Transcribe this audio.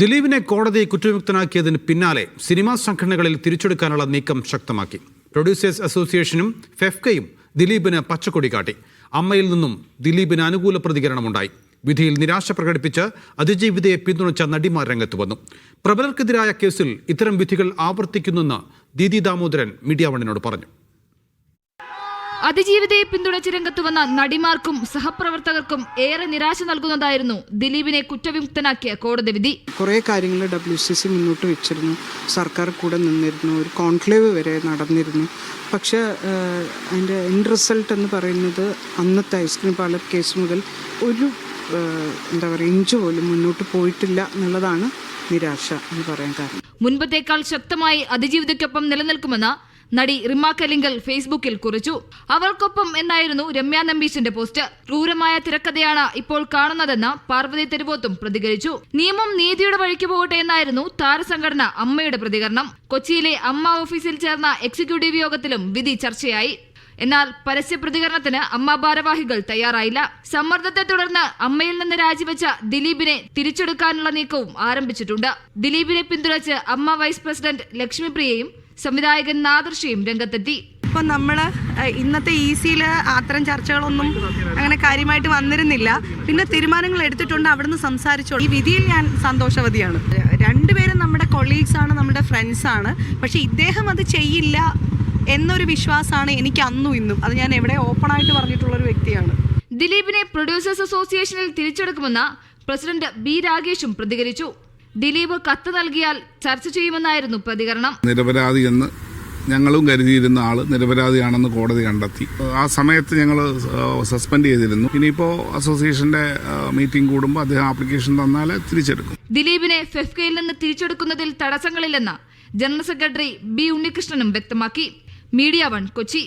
ദിലീപിനെ കോടതി കുറ്റവിമുക്തനാക്കിയതിന് പിന്നാലെ സിനിമാ സംഘടനകളിൽ തിരിച്ചെടുക്കാനുള്ള നീക്കം ശക്തമാക്കി. പ്രൊഡ്യൂസേഴ്സ് അസോസിയേഷനും ഫെഫ്കയും ദിലീപിന് പച്ചക്കൊടി കാട്ടി. അമ്മയിൽ നിന്നും ദിലീപിന് അനുകൂല പ്രതികരണമുണ്ടായി. വിധിയിൽ നിരാശ പ്രകടിപ്പിച്ച് അതിജീവിതയെ പിന്തുണച്ച നടിമാർ രംഗത്ത് വന്നു. പ്രബലർക്കെതിരായ കേസിൽ ഇത്തരം വിധികൾ ആവർത്തിക്കുന്നെന്ന് ദീദി ദാമോദരൻ മീഡിയ വണ്ണിനോട് പറഞ്ഞു. അതിജീവിതയെ പിന്തുണച്ച് രംഗത്ത് വന്ന നടിമാർക്കും സഹപ്രവർത്തകർക്കും ഏറെ നിരാശ നൽകുന്നതായിരുന്നു ദിലീപിനെ കുറ്റവിമുക്തനാക്കിയ കോടതി വിധി. കുറേ കാര്യങ്ങൾ ഡബ്ല്യു സി സി മുന്നോട്ട് വെച്ചിരുന്നു. സർക്കാർ കൂടെ നിന്നിരുന്നു. ഒരു കോൺക്ലേവ് വരെ നടന്നിരുന്നു. പക്ഷെ അതിന്റെ അതിന്റെ എൻഡ് റിസൾട്ട് എന്ന് പറയുന്നത് അന്നത്തെ ഐസ്ക്രീം പാർലർ കേസ് മുതൽ ഒരു എന്താ പറയുക ഇഞ്ച് പോലും മുന്നോട്ട് പോയിട്ടില്ല എന്നുള്ളതാണ് നിരാശ എന്ന് പറയാൻ കാരണം. മുൻപത്തേക്കാൾ ശക്തമായി അതിജീവിതയ്ക്കൊപ്പം നിലനിൽക്കുമെന്ന് നടി റിമ കലിങ്കൽ ഫേസ്ബുക്കിൽ കുറിച്ചു. അവൾക്കൊപ്പം എന്നായിരുന്നു രമ്യ നമ്പീശന്റെ പോസ്റ്റ്. ക്രൂരമായ തിരക്കഥയാണ് ഇപ്പോൾ കാണുന്നതെന്ന് പാർവതി തെരുവോത്തും പ്രതികരിച്ചു. നിയമം നീതിയുടെ വഴിക്ക് പോകട്ടെ എന്നായിരുന്നു താരസംഘടന അമ്മയുടെ പ്രതികരണം. കൊച്ചിയിലെ അമ്മ ഓഫീസിൽ ചേർന്ന എക്സിക്യൂട്ടീവ് യോഗത്തിലും വിധി ചർച്ചയായി. എന്നാൽ പരസ്യ പ്രതികരണത്തിന് അമ്മ ഭാരവാഹികൾ തയ്യാറായില്ല. സമ്മർദ്ദത്തെ തുടർന്ന് അമ്മയിൽ നിന്ന് രാജിവെച്ച ദിലീപിനെ തിരിച്ചെടുക്കാനുള്ള നീക്കവും ആരംഭിച്ചിട്ടുണ്ട്. ദിലീപിനെ പിന്തുണച്ച് അമ്മ വൈസ് പ്രസിഡന്റ് ലക്ഷ്മിപ്രിയയും സംവിധായകൻ നാദർഷിയും രംഗത്തെത്തി. ഇപ്പൊ നമ്മൾ ഇന്നത്തെ ഈസിയിൽ അത്തരം ചർച്ചകളൊന്നും അങ്ങനെ കാര്യമായിട്ട് വന്നിരുന്നില്ല. പിന്നെ തീരുമാനങ്ങൾ എടുത്തിട്ടുണ്ട് അവിടുന്ന് സംസാരിച്ചോളൂ. ഈ വിധിയിൽ ഞാൻ സന്തോഷവതിയാണ്. രണ്ടുപേരും നമ്മുടെ കൊളീഗ്സ് ആണ് നമ്മുടെ ഫ്രണ്ട്സ് ആണ്. പക്ഷേ ഇദ്ദേഹം അത് ചെയ്യില്ല എന്നൊരു വിശ്വാസമാണ് എനിക്ക് അന്നും ഇന്നും. അത് ഞാൻ എവിടെ ഓപ്പൺ ആയിട്ട് പറഞ്ഞിട്ടുള്ള ഒരു വ്യക്തിയാണ്. ദിലീപിനെ പ്രൊഡ്യൂസേഴ്സ് അസോസിയേഷനിൽ തിരിച്ചെടുക്കുമെന്ന് പ്രസിഡന്റ് ബി രാഗേഷും പ്രതികരിച്ചു. ദിലീപ് കത്ത് നൽകിയാൽ ചർച്ച ചെയ്യുമെന്നായിരുന്നു പ്രതികരണം. നിരപരാധി എന്ന് ഞങ്ങളും കരുതിയിരുന്ന ആൾ നിരപരാധിയാണെന്ന് കോടതി കണ്ടെത്തി. ആ സമയത്ത് ഞങ്ങൾ സസ്പെൻഡ് ചെയ്തിരുന്നു. ഇനിയിപ്പോ അസോസിയേഷന്റെ മീറ്റിംഗ് കൂടുമ്പോൾ അദ്ദേഹം ആപ്ലിക്കേഷൻ തന്നാൽ തിരിച്ചെടുക്കും. ദിലീപിനെ ഫെഫ്കയിൽ നിന്ന് തിരിച്ചെടുക്കുന്നതിൽ തടസ്സങ്ങളില്ലെന്ന് ജനറൽ സെക്രട്ടറി ബി ഉണ്ണികൃഷ്ണനും വ്യക്തമാക്കി. Media one Kochi.